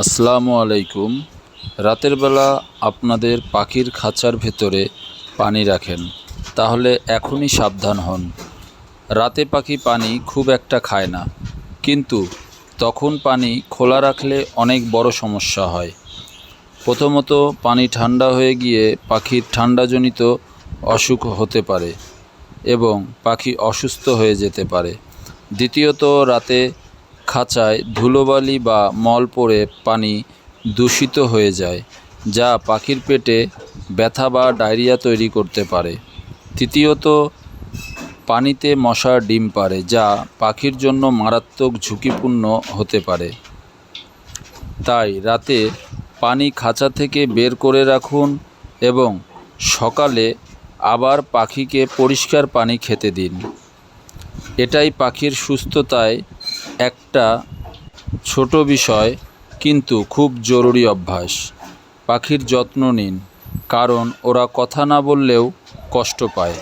আসসালামু আলাইকুম। রাতের বেলা আপনাদের পাখির খাঁচার ভেতরে পানি রাখেন, তাহলে এখনই সাবধান হন। রাতে পাখি পানি খুব একটা খায় না, কিন্তু তখন পানি খোলা রাখলে অনেক বড় সমস্যা হয়। প্রথমত, পানি ঠান্ডা হয়ে গিয়ে পাখির ঠান্ডাজনিত অসুখ হতে পারে এবং পাখি অসুস্থ হয়ে যেতে পারে। দ্বিতীয়ত, রাতে খাঁচায় ধুলোবালি বা মল পড়ে পানি দূষিত হয়ে যায়, যা পাখির পেটে ব্যথা বা ডায়রিয়া তৈরি করতে পারে। তৃতীয়ত, পানিতে মশার ডিম পারে, যা পাখির জন্য মারাত্মক ঝুঁকিপূর্ণ হতে পারে। তাই রাতে পানি খাঁচা থেকে বের করে রাখুন এবং সকালে আবার পাখিকে পরিষ্কার পানি খেতে দিন। এটাই পাখির সুস্থতায় একটা ছোট বিষয়, কিন্তু খুব জরুরি অভ্যাস। পাখির যত্ন নিন, কারণ ওরা কথা না বললেও কষ্ট পায়।